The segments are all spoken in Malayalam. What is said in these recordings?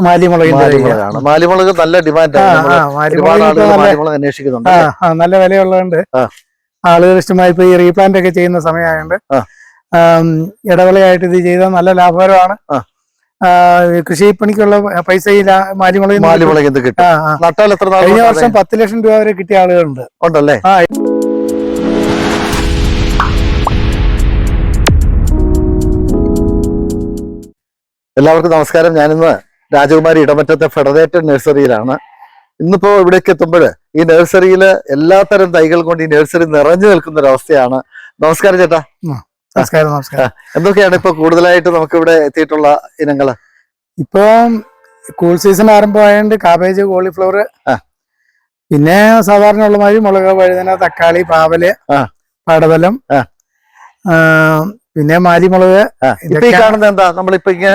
മാലിമുളകാണ് മാലിമുളക് നല്ല ഡിമാൻഡ് ആണ്. ആ, മാലിമുളക് ആളുകൾ നല്ല- അന്വേഷിക്കുന്നുണ്ട്. നല്ല വിലയുള്ളതുകൊണ്ട്. ആളുകൾ ഇഷ്ടമായി ഇപ്പൊ ഈ റീപ്ലാന്റ് ഒക്കെ ചെയ്യുന്ന സമയമായതുകൊണ്ട് ഇടവേളയായിട്ട് ഇത് ചെയ്താൽ നല്ല ലാഭകരമാണ്. കൃഷിപ്പണിക്കുള്ള പൈസ ഈ. മാലിമുളക് എന്ത് കിട്ടും. കഴിഞ്ഞ വർഷം പത്ത് ലക്ഷം രൂപ വരെ കിട്ടിയ ആളുകളുണ്ട്. ഉണ്ടല്ലേ? ആ. എല്ലാവർക്കും നമസ്കാരം. ഞാനിന്ന് രാജകുമാരി ഇടമറ്റത്തെ ഫെഡറേറ്റഡ് നഴ്സറിയിലാണ്. ഇന്നിപ്പോ ഇവിടേക്ക് എത്തുമ്പോൾ ഈ നഴ്സറിയിൽ എല്ലാത്തരം തൈകൾ കൊണ്ട് ഈ നഴ്സറി നിറഞ്ഞു നിൽക്കുന്ന ഒരു അവസ്ഥയാണ്. നമസ്കാരം ചേട്ടാ. നമസ്കാരം നമസ്കാരം. എന്തൊക്കെയാണ് ഇപ്പൊ കൂടുതലായിട്ട് നമുക്ക് ഇവിടെ എത്തിയിട്ടുള്ള ഇനങ്ങൾ? ഇപ്പൊ കൂൾ സീസൺ ആരംഭമായതുകൊണ്ട് കാബേജ് കോളിഫ്ലവർ പിന്നെ സാധാരണ ഉള്ള മാതിരി മുളക് വഴുതന തക്കാളി പാവൽ. പടവലം പിന്നെ മാലിമുളക് ഈ കാണുന്നത് എന്താ? നമ്മളിപ്പോ ഇങ്ങനെ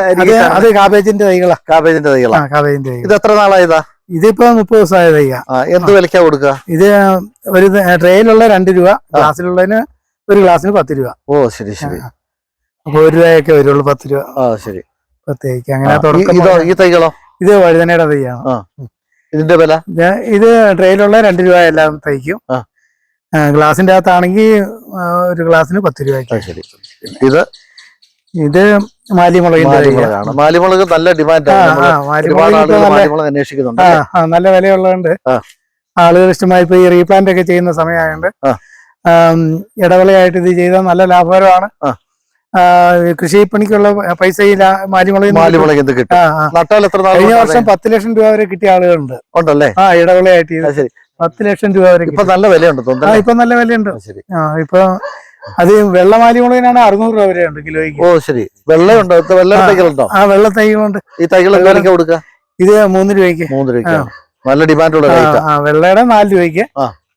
അത് കാബേജിന്റെ തൈകളാ. കാബേജിന്റെ തൈകളാ. കാബേജിന്റെ തൈകൾ ഇത് എത്ര നാളായതാ? ഇതിപ്പോ മുപ്പത് ദിവസമായ ആ, എന്ത് വിലക്കാ കൊടുക്കുക? ഇത് ഒരു ട്രെയിലുള്ള രണ്ട് രൂപ ഗ്ലാസ്സിലുള്ളതിന് ഒരു ഗ്ലാസ്സിന് പത്ത് രൂപ. ഓ ശരി ശരി. അപ്പൊ ഒരു രൂപയൊക്കെ വരുള്ളൂ പത്ത് രൂപ. ആ ശരി. പത്ത് തൈക്ക് ആ, അങ്ങനെ ഈ- തൈകളോ? ഇത് വഴുതനയുടെ തൈയാണ്. ഇതിന്റെ വില? ഇത് ട്രെയിലുള്ള രണ്ട് രൂപ എല്ലാം. ആ, ഗ്ലാസിന്റെ അകത്താണെങ്കിൽ ഒരു ഗ്ലാസ്സിന് പത്ത് രൂപ ശരി. ഇത് ഇത് മാലിമുളകിന്റെ മാലിമുളക് നല്ല ഡിമാൻഡ് ആണ് ആ, നമ്മൾ മാലിമുളക് ഒരുപാട് ഇപ്പൊ ആളുകൾ നല്ല മാലിമുളക് അന്വേഷിക്കുന്നുണ്ട് നല്ല വിലയുള്ളതുകൊണ്ട്. ആളുകൾ ഇഷ്ടമായി ഇപ്പൊ ഈ റീപ്ലാന്റ് ഒക്കെ ചെയ്യുന്ന സമയമായതുകൊണ്ട് ഇടവേളയായിട്ട് ഇത് ചെയ്താൽ നല്ല ലാഭകരമാണ്. കൃഷിപ്പണിക്കുള്ള പൈസ ഈ. മാലിമുളക് കഴിഞ്ഞ വർഷം പത്ത് ലക്ഷം രൂപ വരെ കിട്ടിയ ആളുകളുണ്ട്. ഉണ്ടല്ലേ? ആ ഇടവിളയായിട്ട് ശരി. പത്ത് ലക്ഷം രൂപ വരെ ഇപ്പൊ നല്ല വിലയുണ്ട് ഇപ്പൊ നല്ല വിലയുണ്ട്. ആ, ഇപ്പൊ അത് വെള്ളമാലി മുളകിനാണ് അറുന്നൂറ് രൂപ വരെ ഉണ്ട് കിലോയ്ക്ക്. ഓ ശരി. വെള്ളമുണ്ടോ വെള്ള. തൈകളുണ്ടോ? ആ വെള്ള തൈകളുണ്ട്. ഈ വിലക്കാ കൊടുക്കുക ഇത് മൂന്ന് രൂപയ്ക്ക്. മൂന്ന് രൂപയ്ക്ക്. നല്ല ഡിമാൻഡ് ഉള്ള വെള്ളയുടെ നാല് രൂപയ്ക്ക്.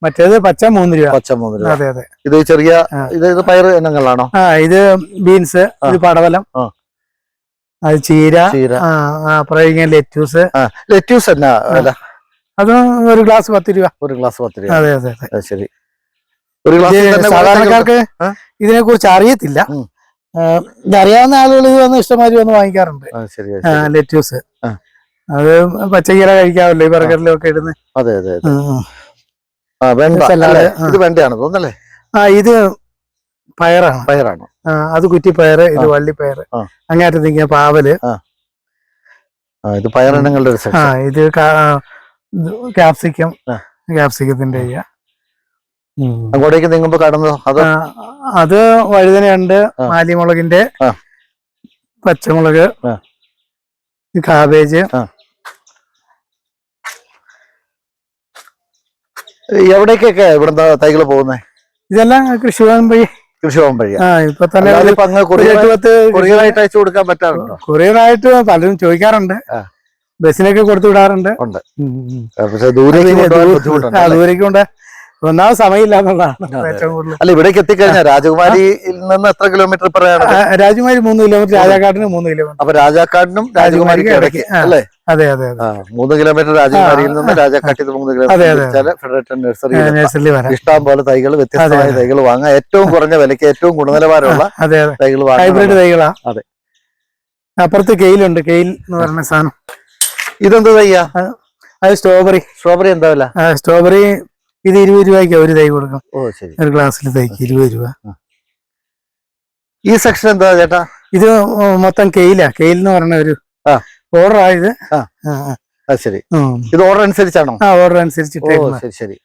മറ്റേത് പച്ച മൂന്ന് രൂപ. പച്ച മൂന്ന് രൂപ. അതെ അതെ. ഇത് ചെറിയ ഇത് ഇത് പയർ ഇനങ്ങളാണോ? ആ ഇത് ബീൻസ് ഇത് പടവലം. അത് ചീര ചീര. ലെറ്റ്യൂസ് ലെറ്റ്യൂസ് എന്നാ അത് ഒരു ഗ്ലാസ് പത്ത് രൂപ ഒരു ഗ്ലാസ് പത്ത് രൂപ അതെ അതെ. അതെ ശരി. ഒരു ഗ്ലാസ് സാധാരണക്കാർക്ക്? ഇതിനെ കുറിച്ച് അറിയത്തില്ല. ഇതറിയാവുന്ന ആളുകൾ ഇത് വന്ന് ഇഷ്ടമാതിരി വന്ന് വാങ്ങിക്കാറുണ്ട്. ലെറ്റ്യൂസ്. അത് പച്ചക്കീര കഴിക്കാവല്ലോ ഈ ബർഗറിലും ഒക്കെ ഇടുന്ന അതെ അതെ. ഇത് വെണ്ടയാണ് തോന്നല്ലേ ആ ഇത് പയറാണ്. പയറാണ്. അത് കുറ്റി പയറ് ഇത് വള്ളി വള്ളിപ്പയറ് ആ. അങ്ങേറ്റത്ത് നിൽക്കുന്ന പാവൽ. ഇത് പയറിനങ്ങളുടെ ഇത് ക്യാപ്സിക്കം. ക്യാപ്സിക്കത്തിന്റെ ഇല. അങ്ങോട്ടേക്ക് നീങ്ങുമ്പോ കടന്നു അത്? അത് വഴുതനയുണ്ട്. മാലിമുളകിന്റെ പച്ചമുളക്. കാബേജ് എവിടേക്കൊക്കെ ഇവിടുന്ന് തൈകൾ പോകുന്നേ? ഇതെല്ലാം കൃഷിഭവൻ വഴി. കൃഷിഭവൻ വഴിയാ? ആ ഇപ്പൊ തന്നെ കൊറിയറായിട്ട് അയച്ചു കൊടുക്കാൻ പറ്റാറുണ്ടോ? കൊറിയറായിട്ട് പലരും ചോദിക്കാറുണ്ട്. ആ. ബസ്സിനൊക്കെ കൊടുത്തു വിടാറുണ്ട്. ഉണ്ട്. പക്ഷെ ദൂരേക്ക് കൊണ്ടുപോകാൻ ബുദ്ധിമുട്ടുണ്ട് കൊണ്ട് ഒന്നാമത് സമയമില്ല എന്നുള്ളതാണ് അതെ. ഏറ്റവും കൂടുതൽ. അല്ല ഇവിടേക്ക് എത്തിക്കഴിഞ്ഞാൽ രാജകുമാരിയിൽ നിന്ന് എത്ര കിലോമീറ്റർ പറയാണ് രാജകുമാരി മൂന്ന് കിലോമീറ്റർ രാജാക്കാടിന് മൂന്ന് കിലോമീറ്റർ. അപ്പൊ രാജാക്കാടിനും രാജകുമാരിക്കും ഇടയ്ക്ക്. അല്ലേ? അതെ അതെ മൂന്ന് കിലോമീറ്റർ രാജകുമാരിയിൽ നിന്ന് രാജാക്കാട്ടിൽ മൂന്ന് കിലോമീറ്റർ ഫെഡറേറ്റഡ് നഴ്സറി ഇഷ്ടം പോലെ തൈകൾ വ്യത്യസ്തമായ തൈകൾ വാങ്ങാം. ഏറ്റവും കുറഞ്ഞ വിലയ്ക്ക് ഏറ്റവും ഗുണനിലവാരമുള്ള തൈകൾ ഹൈബ്രിഡ് തൈകളാ. അതെ. അപ്പുറത്ത് കെയിലുണ്ട് കെയിൽ എന്ന് പറയുന്ന സാധനം. ഇതെന്ത് തയ്യാ? അത് സ്ട്രോബെറി സ്ട്രോബെറി എന്താ വില സ്ട്രോബെറി ഇത് ഇരുപത് രൂപയ്ക്ക് ഒരു തൈ കൊടുക്കും. ഓ ശരി. ഒരു ഗ്ലാസ്സിൽ തൈക്ക് ഇരുപത് രൂപ. ഈ സെക്ഷൻ എന്താ ചേട്ടാ? ഇത് മൊത്തം കെയിലാ. കെയിൽ എന്ന് പറഞ്ഞ ഒരു ആ. ഓർഡർ ആയത് ആ. ആ, ആ. ശരി. ഇത് ഓർഡർ അനുസരിച്ചാണോ? ആ ഓർഡർ അനുസരിച്ചിട്ട് ഓ ശരി ശരി.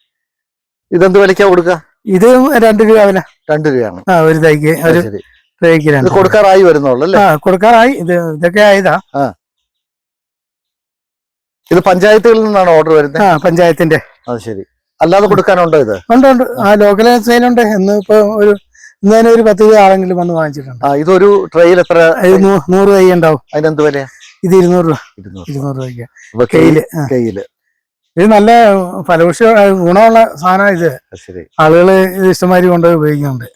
ഇതെന്ത് വിലക്കാ കൊടുക്കുക ഇത് രണ്ട് രൂപ വില. രണ്ട് രൂപയാണ്. ആ ഒരു തൈക്ക് ഒരു തൈക്ക് കൊടുക്കാറായി വരുന്നുള്ളൂ അല്ലേ? കൊടുക്കാറായി. ഇത് ഇതൊക്കെ ആയതാ. ഇത് പഞ്ചായത്തുകളിൽ നിന്നാണ് ഓർഡർ വരുന്നത് ആ പഞ്ചായത്തിന്റെ. അത് ശരി. അല്ലാതെ കൊടുക്കാനുണ്ടോ ഇത്? ഉണ്ട് ഉണ്ട്. ആ ലോക്കൽ സെയിലുണ്ട് ഇന്ന് ഇപ്പൊ ഒരു ഇന്ന് തന്നെ ഒരു പത്ത് രൂപ ആളെങ്കിലും വന്ന് വാങ്ങിച്ചിട്ടുണ്ട്. ആ ഇതൊരു ട്രെയിൽ എത്ര ഇത് നൂ- നൂറ് തൈ ഉണ്ടാവും. അതിനെന്ത് വില ഇത് ഇരുന്നൂറ് രൂപ. ഇരുന്നൂറ് രൂപയ്ക്ക്. കെയിൽ ആ. കെയിൽ ഇത് നല്ല ഫലവൃക്ഷ ഗുണമുള്ള സാധനം ഇത്. ശരി. ആളുകൾ ഇത് ഇഷ്ടമാതിരി കൊണ്ടുപോയി ഉപയോഗിക്കുന്നുണ്ട്.